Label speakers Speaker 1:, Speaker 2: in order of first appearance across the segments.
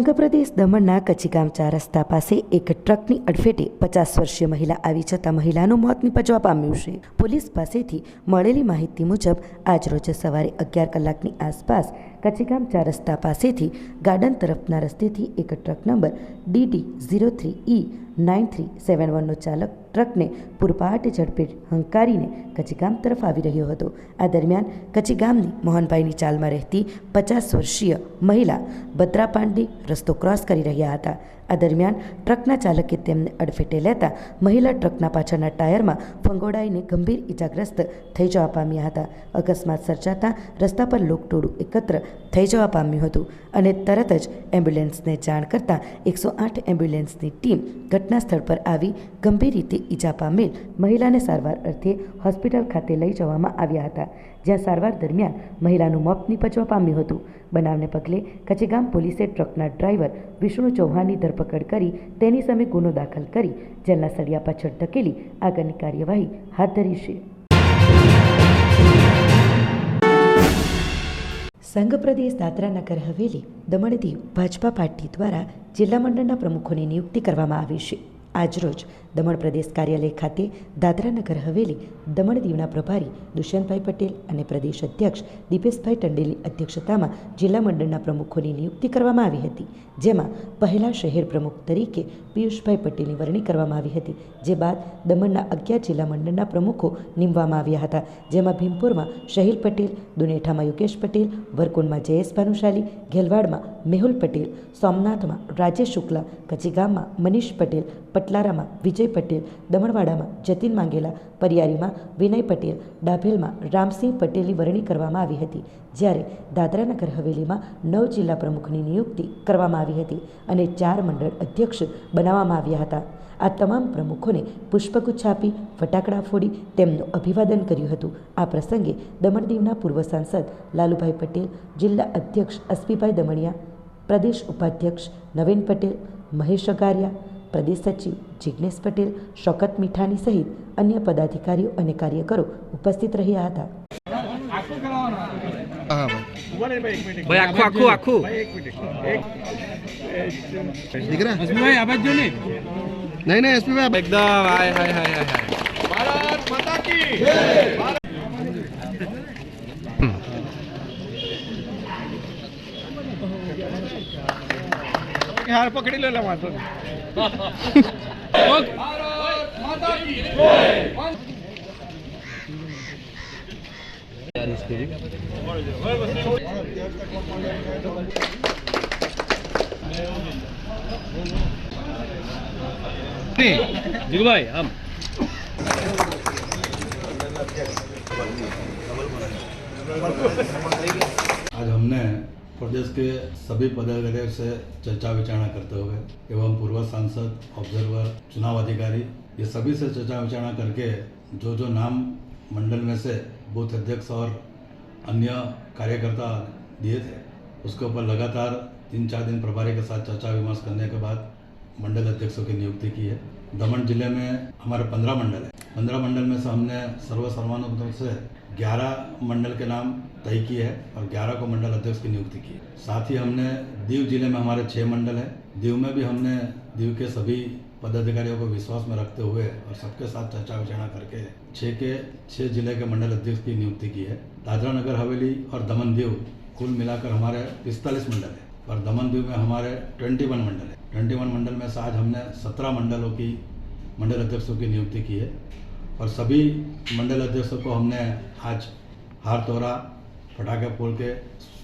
Speaker 1: સંઘપ્રદેશ દમણના કચ્છીગામ ચાર રસ્તા પાસે એક ટ્રકની અડફેટે પચાસ વર્ષીય મહિલા આવી જતાં મહિલાનું મોત નિપજવા પામ્યું છે. પોલીસ પાસેથી મળેલી માહિતી મુજબ, આજરોજ સવારે અગિયાર કલાકની આસપાસ કચ્છીગામ ચાર રસ્તા પાસેથી ગાર્ડન તરફના રસ્તેથી એક truck number DD zero three E nine three seven વનનો ચાલક ટ્રકને પૂરપાટ ઝડપે હંકારીને કચ્છીગામ તરફ આવી રહ્યો હતો. આ દરમિયાન કચ્છીગામની મોહનભાઈની ચાલમાં રહેતી પચાસ વર્ષીય મહિલા બત્રા પાંડે રસ્તો ક્રોસ કરી રહ્યા હતા. આ દરમિયાન ટ્રકના ચાલકે તેમને અડફેટે લેતા મહિલા ટ્રકના પાછળના ટાયરમાં ફંગોડાઈને ગંભીર ઇજાગ્રસ્ત થઈ જવા પામ્યા હતા. અકસ્માત સર્જાતા રસ્તા પર લોકટોળું એકત્ર થઈ જવા પામ્યું હતું અને તરત જ એમ્બ્યુલન્સને જાણ કરતાં એકસો આઠ એમ્બ્યુલન્સની ટીમ ઘટના સ્થળ પર આવી ગંભીર રીતે ઈજા પામેલ મહિલાને સારવાર અર્થે હોસ્પિટલ ખાતે લઈ જવામાં આવ્યા હતા. જ્યાં સારવાર દરમિયાન મહિલાનું મોત નીપજવા પામ્યું હતું. બનાવને પગલે કચેગામ પોલીસે ટ્રકના ડ્રાઈવર વિષ્ણુ ચૌહાણની ધરપકડ કરી તેની સામે ગુનો દાખલ કરી જેલના સળિયા પાછળ ધકેલી આગળની કાર્યવાહી હાથ ધરી છે. સંઘ પ્રદેશ દાદરા નગર હવેલી દમણ દીવ ભાજપા પાર્ટી દ્વારા જિલ્લા મંડળના પ્રમુખોની નિયુક્તિ કરવામાં આવી છે. આજરોજ દમણ પ્રદેશ કાર્યાલય ખાતે દાદરા નગર હવેલી દમણ દીવના પ્રભારી દુષ્યંતભાઈ પટેલ અને પ્રદેશ અધ્યક્ષ દીપેશભાઈ ટંડેલની અધ્યક્ષતામાં જિલ્લા મંડળના પ્રમુખોની નિયુક્તિ કરવામાં આવી હતી, જેમાં પહેલા શહેર પ્રમુખ તરીકે પિયુષભાઈ પટેલની વરણી કરવામાં આવી હતી, જે બાદ દમણના અગિયાર જિલ્લા મંડળના પ્રમુખો નીમવામાં આવ્યા હતા, જેમાં ભીમપુરમાં શહીલ પટેલ, દુનેઠામાં યોગેશ પટેલ વરકુંડમાં જયેશ ભાનુશાલી, ઘેલવાડમાં મેહુલ પટેલ, સોમનાથમાં રાજેશ શુક્લા કચીગામમાં મનીષ પટેલ પટલારામાં વિજય પટેલ, દમણવાડામાં જતીન માંગેલા પરિયારીમાં વિનય પટેલ, ડાભેલમાં રામસિંહ પટેલની વરણી કરવામાં આવી હતી. જ્યારે દાદરાનગર હવેલીમાં નવ જિલ્લા પ્રમુખની નિયુક્તિ કરવામાં આવી હતી અને ચાર મંડળ અધ્યક્ષ બનાવવામાં આવ્યા હતા. આ તમામ પ્રમુખોને પુષ્પગુચ્છ આપી, ફટાકડા ફોડી તેમનું અભિવાદન કર્યું હતું. આ પ્રસંગે દમણ દીવના પૂર્વ સાંસદ લાલુભાઈ પટેલ, જિલ્લા અધ્યક્ષ અસ્પીભાઈ દમણિયા, પ્રદેશ ઉપાધ્યક્ષ નવીન પટેલ, મહેશ અગારિયા પ્રદેશ સચિવ જિજ્ઞેશ પટેલ શોકત મીઠાની સહિત અન્ય પદાધિકારીઓ અને કાર્યકરો ઉપસ્થિત રહ્યા હતા.
Speaker 2: ભાઈ
Speaker 3: ભાઈ આખું આખું આખું.
Speaker 2: દીકરા?
Speaker 4: હસમુભાઈ આ બાજુ ને
Speaker 2: નહીં નહીં એસપી
Speaker 3: એકદમ હાય હાય હાય હાય.
Speaker 4: હાર પકડી લે વાંધો
Speaker 3: જુગભાઈ આમ.
Speaker 5: આજ અમને प्रदेश के सभी पदाधिकारियों से चर्चा विचारणा करते हुए एवं पूर्व सांसद ऑब्जर्वर चुनाव अधिकारी, ये सभी से चर्चा विचारणा करके जो जो नाम मंडल में से बूथ अध्यक्ष और अन्य कार्यकर्ता दिए थे, उसके ऊपर लगातार तीन चार दिन प्रभारी के साथ चर्चा विमर्श करने के बाद मंडल अध्यक्षों की नियुक्ति की है। दमन ज़िले में हमारे पंद्रह मंडल है। पंद्रह मंडल में से हमने सर्व सर्वानुमत से ग्यारह मंडल के नाम तय किए हैं और ग्यारह को मंडल अध्यक्ष की नियुक्ति की है। साथ ही हमने दीव ज़िले में हमारे छः मंडल है। दीव में भी हमने दीव के सभी पदाधिकारियों को विश्वास में रखते हुए और सबके साथ चर्चा विचारणा करके छः के छः ज़िले के मंडल अध्यक्ष की नियुक्ति की है। दादरा नगर, हवेली और दमन दीव कुल मिलाकर हमारे पिस्तालीस मंडल है और दमन दीव में हमारे ट्वेंटी वन मंडल है। ट्वेंटी वन मंडल में से आज हमने सत्रह मंडलों की मंडल अध्यक्षों की नियुक्ति की है। और सभी मंडल अध्यक्षों को हमने आज हार तोड़ा पटाखे फोड़ के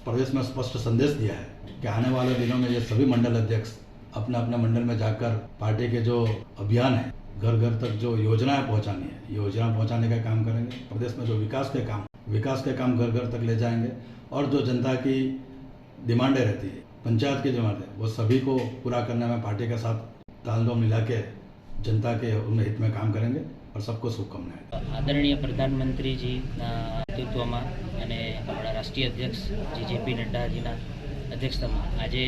Speaker 5: प्रदेश में स्पष्ट संदेश दिया है कि आने वाले दिनों में ये सभी मंडल अध्यक्ष अपने अपने मंडल में जाकर पार्टी के जो अभियान है, घर घर तक जो योजनाएँ पहुंचानी है योजना पहुँचाने का काम करेंगे। प्रदेश में जो विकास के काम, विकास के काम घर घर तक ले जाएँगे और जो जनता की डिमांडें रहती है, पंचायत की डिमांडें, वो सभी को पूरा करने में पार्टी के साथ तालमेल मिला के जनता के हित में काम करेंगे। और सबको शुभकामनाएं
Speaker 6: આદરણીય પ્રધાનમંત્રીજીના નેતૃત્વમાં અને આપણા રાષ્ટ્રીય અધ્યક્ષ જે જેપી નડ્ડાજીના અધ્યક્ષતામાં આજે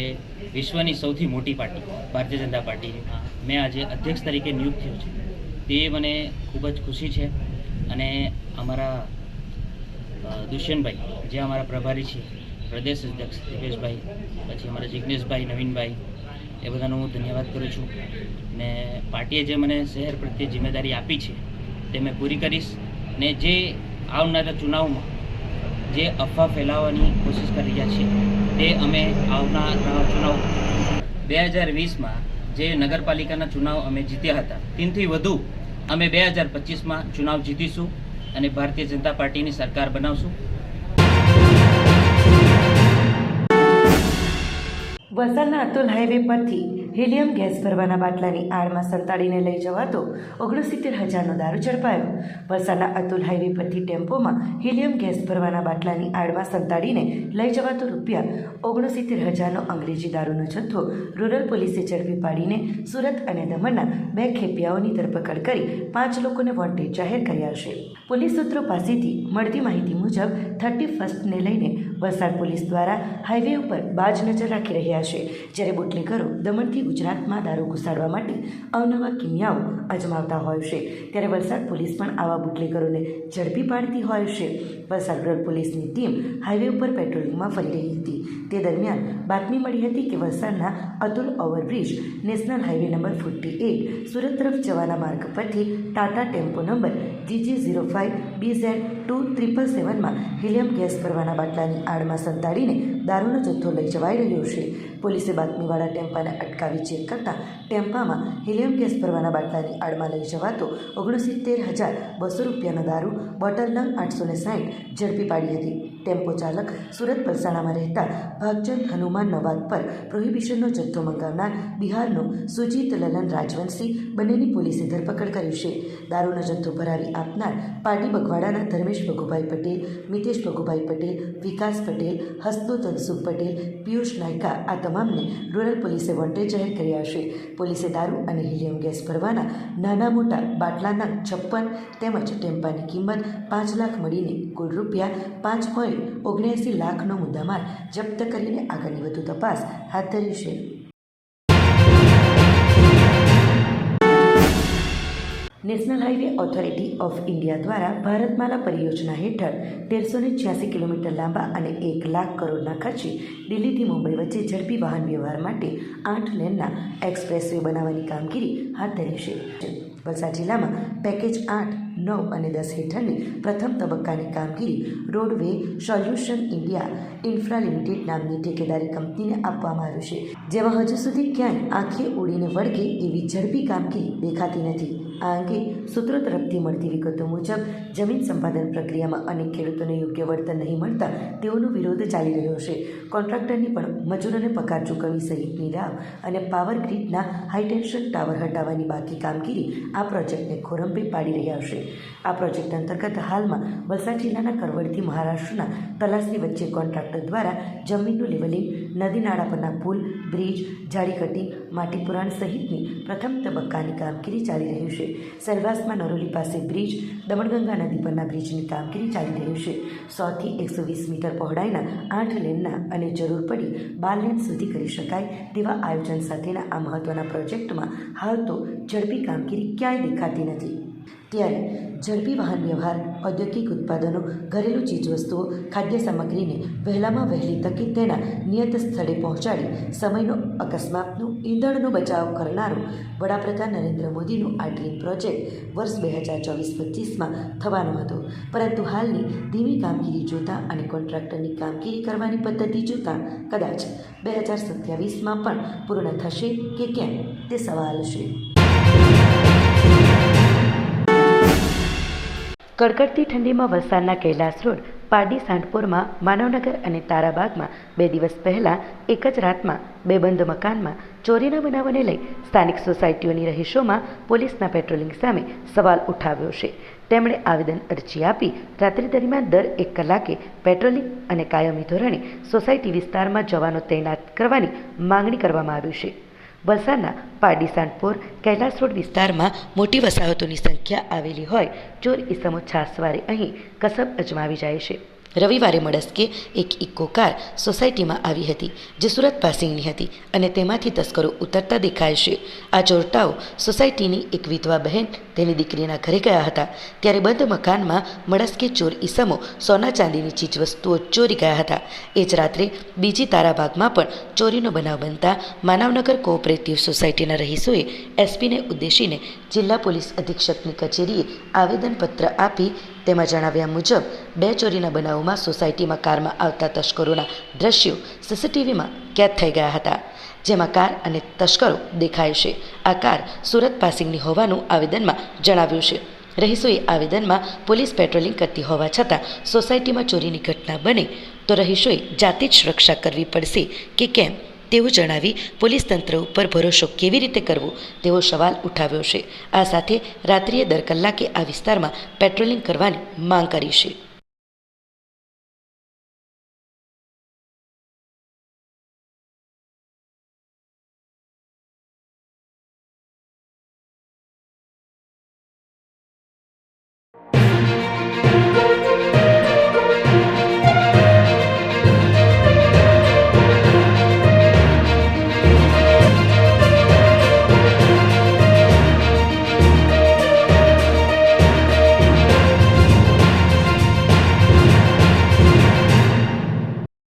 Speaker 6: વિશ્વની સૌથી મોટી પાર્ટી ભારતીય જનતા પાર્ટીમાં મેં આજે અધ્યક્ષ તરીકે નિયુક્ત થયો છું તે મને ખૂબ જ ખુશી છે અને અમારા અ, દુષ્યંતભાઈ જે અમારા પ્રભારી છે પ્રદેશ અધ્યક્ષ દિપેશભાઈ પછી અમારા જિજ્ઞેશભાઈ નવીનભાઈ એ બધાનો હું ધન્યવાદ કરું છું. ને પાર્ટીએ જે મને શહેર પ્રત્યે જિમ્મેદારી આપી છે, તે મેં પૂરી કરીશ. ને જે આવનારા ચુનાવમાં જે અફવા ફેલાવવાની કોશિશ કરી રહ્યા છે તે અમે આવનારા ચુનાવ બે હજાર વીસમાં જે નગરપાલિકાના ચુનાવ અમે જીત્યા હતા, તેનાથી વધુ અમે બે હજાર પચીસમાં ચુનાવ જીતીશું અને ભારતીય જનતા પાર્ટીની સરકાર બનાવશું.
Speaker 1: વલસાડના અતુલ હાઈવે પરથી હિલિયમ ગેસ ભરવાના બાટલાની આડમાં સંતાડીને લઈ જવાતો ઓગણસિત્તેર હજારનો દારૂ ઝડપાયો. વલસાડના અતુલ હાઈવે પરથી ટેમ્પોમાં હિલિયમ ગેસ ભરવાના બાટલાની આડમાં સંતાડીને લઈ જવાતો રૂપિયા ઓગણસિત્તેર હજારનો અંગ્રેજી દારૂનો જથ્થો રૂરલ પોલીસે ઝડપી પાડીને સુરત અને દમણના બે ખેપિયાઓની ધરપકડ કરી પાંચ લોકોને વોન્ટેડ જાહેર કર્યા છે. પોલીસ સૂત્રો પાસેથી મળતી માહિતી મુજબ થર્ટી ફર્સ્ટને લઈને વલસાડ પોલીસ દ્વારા હાઈવે ઉપર બાજ નજર રાખી રહ્યા છે. જ્યારે બુટલેકરો દમણથી ગુજરાતમાં દારૂ ઘુસાડવા માટે અવનવા કિમિયાઓ અજમાવતા હોય છે. ત્યારે વલસાડ પોલીસ પણ આવા બુટલેકરોને ઝડપી પાડતી હોય છે. વલસાડ રૂરલ પોલીસની ટીમ હાઈવે ઉપર પેટ્રોલિંગમાં ફરી રહી હતી. તે દરમિયાન બાતમી મળી હતી કે વલસાડના Atul overbridge national highway number forty eight Surat તરફ જવાના માર્ગ પરથી Tata tempo number GG zero five B Z two triple સેવનમાં helium gas ભરવાના બાટલાની આડમાં સંતાડીને દારૂનો જથ્થો લઈ જવાઈ રહ્યો છે. પોલીસે બાતમીવાળા ટેમ્પાને અટકાવી ચેક કરતાં ટેમ્પામાં હિલિયમ ગેસ ભરવાના બાટલાની આડમાં લઈ જવાતો ઓગણસિત્તેર હજાર બસો રૂપિયાનો દારૂ બોટલ નંગ આઠસો ને સાઠ ઝડપી પાડી હતી. ટેમ્પો ચાલક સુરત પલસાણામાં રહેતા ભાગચંદ હનુમાન નવાદ પર પ્રોહિબિશનનો જથ્થો મંગાવનાર બિહારનો સુજીત લલન રાજવંશી બંનેની પોલીસે ધરપકડ કરી છે. દારૂનો જથ્થો ભરાવી આપનાર પાર્ટી બગવાડાના ધર્મેશ ભગુભાઈ પટેલ, મિતેશ ભગુભાઈ પટેલ, વિકાસ પટેલ હસતો ધનસુખ પટેલ, પિયુષ નાયકા આ તમામને રૂરલ પોલીસે વોન્ટેડ જાહેર કર્યા છે. પોલીસે દારૂ અને હિલિયમ ગેસ ભરવાના નાના મોટા બાટલાના છપ્પન તેમજ ટેમ્પાની કિંમત પાંચ લાખ મળીને કુલ રૂપિયા પાંચ પોઈન્ટ ઓગણએંસી લાખનો મુદ્દામાલ જપ્ત કરીને આગળની વધુ તપાસ હાથ ધરી છે. National highway authority of India Bharatmala Bharatmala પરિયોજના હેઠળ તેરસો ને છ્યાસી કિલોમીટર લાંબા અને એક લાખ કરોડના ખર્ચે દિલ્હીથી મુંબઈ વચ્ચે ઝડપી વાહન વ્યવહાર માટે આઠ લેનના એક્સપ્રેસ વે બનાવવાની કામગીરી હાથ ધરી છે. વલસાડ જિલ્લામાં પેકેજ આઠ, નવ અને દસ હેઠળની પ્રથમ તબક્કાની કામગીરી roadway solution India infra limited નામની ઠેકેદારી કંપનીને આપવામાં આવ્યું છે. જેમાં હજુ સુધી ક્યાંય આંખે ઉડીને વળગે એવી ઝડપી કામગીરી દેખાતી નથી. આ અંગે સૂત્રો તરફથી મળતી વિગતો મુજબ, જમીન સંપાદન પ્રક્રિયામાં અનેક ખેડૂતોને યોગ્ય વળતર નહીં મળતા તેઓનો વિરોધ ચાલી રહ્યો છે. કોન્ટ્રાક્ટરની પણ મજૂરોને પગાર ચૂકવવી સહિતની રાવ અને પાવર ગ્રીડના હાઈટેન્શન ટાવર હટાવવાની બાકી કામગીરી આ પ્રોજેક્ટને ખોરંભી પાડી રહ્યા છે. આ પ્રોજેક્ટ અંતર્ગત હાલમાં વલસાડ જિલ્લાના કરવડથી મહારાષ્ટ્રના તલાસની વચ્ચે કોન્ટ્રાક્ટર દ્વારા જમીનનું લેવલિંગ નદી નાળા પરના પુલ, બ્રિજ ઝાડીકટી માટીપુરાણ માટી પુરાણ સહિતની પ્રથમ તબક્કાની કામગીરી ચાલી રહી છે. સેલવાસમાં નરોલી પાસે બ્રિજ, દમણગંગા નદી પરના બ્રિજની કામગીરી ચાલી રહી છે. સોથી એકસો વીસ મીટર પહોળાઈના આઠ લેનના અને જરૂર પડી બાર લેન સુધી કરી શકાય તેવા આયોજન સાથેના આ મહત્ત્વના પ્રોજેક્ટમાં હાલ તો ઝડપી કામગીરી ક્યાંય દેખાતી નથી. ત્યારે ઝડપી વાહન વ્યવહાર, ઔદ્યોગિક ઉત્પાદનો, ઘરેલું ચીજવસ્તુઓ, ખાદ્ય સામગ્રીને વહેલામાં વહેલી તકે તેના નિયત સ્થળે પહોંચાડી સમયનો અકસ્માતનું, ઈંધણનો બચાવ કરનારો વડાપ્રધાન નરેન્દ્ર મોદીનો આ ડ્રીમ પ્રોજેક્ટ વર્ષ બે હજાર ચોવીસ પચીસમાં થવાનો હતો. પરંતુ હાલની ધીમી કામગીરી જોતાં અને કોન્ટ્રાક્ટરની કામગીરી કરવાની પદ્ધતિ જોતાં કદાચ બે હજાર સત્યાવીસમાં પણ પૂર્ણ થશે કે કેમ તે સવાલ છે. કડકડતી ઠંડીમાં વલસાડના કૈલાસ રોડ, પારડી સાંઢપુરમાં માનવનગર અને તારાબાગમાં બે દિવસ પહેલાં એક જ રાતમાં બે બંધ મકાનમાં ચોરીના બનાવને લઈ સ્થાનિક સોસાયટીઓની રહીશોમાં પોલીસના પેટ્રોલિંગ સામે સવાલ ઉઠાવ્યો છે. તેમણે આવેદન અરજી આપી, રાત્રિ દરમિયાન દર એક કલાકે પેટ્રોલિંગ અને કાયમી ધોરણે સોસાયટી વિસ્તારમાં જવાનો તૈનાત કરવાની માંગણી કરવામાં આવી છે. વલસાડના પારડી સાંઢપુર કૈલાસ રોડ વિસ્તારમાં મોટી વસાહતોની સંખ્યા આવેલી હોય, ચોર ઇસમો છાસવારે અહીં કસબ અજમાવી જાય છે. રવિવારે મળસ્કે એક ઇકો કાર સોસાયટીમાં આવી હતી, જે સુરત પાસિંગની હતી અને તેમાંથી તસ્કરો ઉતરતા દેખાય છે. આ ચોરટાઓ સોસાયટીની એક વિધવા બહેન, તેની દીકરીના ઘરે ગયા હતા, ત્યારે બંધ મકાનમાં મળસ્કે ચોર ઈસમો સોના ચાંદીની ચીજવસ્તુઓ ચોરી ગયા હતા. એ જ રાત્રે બીજી તારાબાગમાં પણ ચોરીનો બનાવ બનતા માનવનગર કોઓપરેટિવ સોસાયટીના રહીશોએ એસપીને ઉદ્દેશીને જિલ્લા પોલીસ અધિક્ષકની કચેરીએ આવેદનપત્ર આપી તેમાં જણાવ્યા મુજબ, બે ચોરીના બનાવોમાં સોસાયટીમાં કારમાં આવતા તસ્કરોના દ્રશ્યો સીસીટીવીમાં કેદ થઈ ગયા હતા. જેમાં કાર અને તસ્કરો દેખાય છે. આ કાર સુરત પાસિંગની હોવાનું આવેદનમાં જણાવ્યું છે. રહીશોએ આવેદનમાં પોલીસ પેટ્રોલિંગ કરતી હોવા છતાં સોસાયટીમાં ચોરીની ઘટના બને તો રહીશોએ જાતે જ સુરક્ષા કરવી પડશે કે કેમ? તેવું જણાવી, પોલીસ તંત્ર ઉપર ભરોસો કેવી રીતે કરવો? તેવો સવાલ ઉઠાવ્યો છે. આ સાથે રાત્રિએ દર કલાકે આ વિસ્તારમાં પેટ્રોલિંગ કરવાની માંગ કરી છે.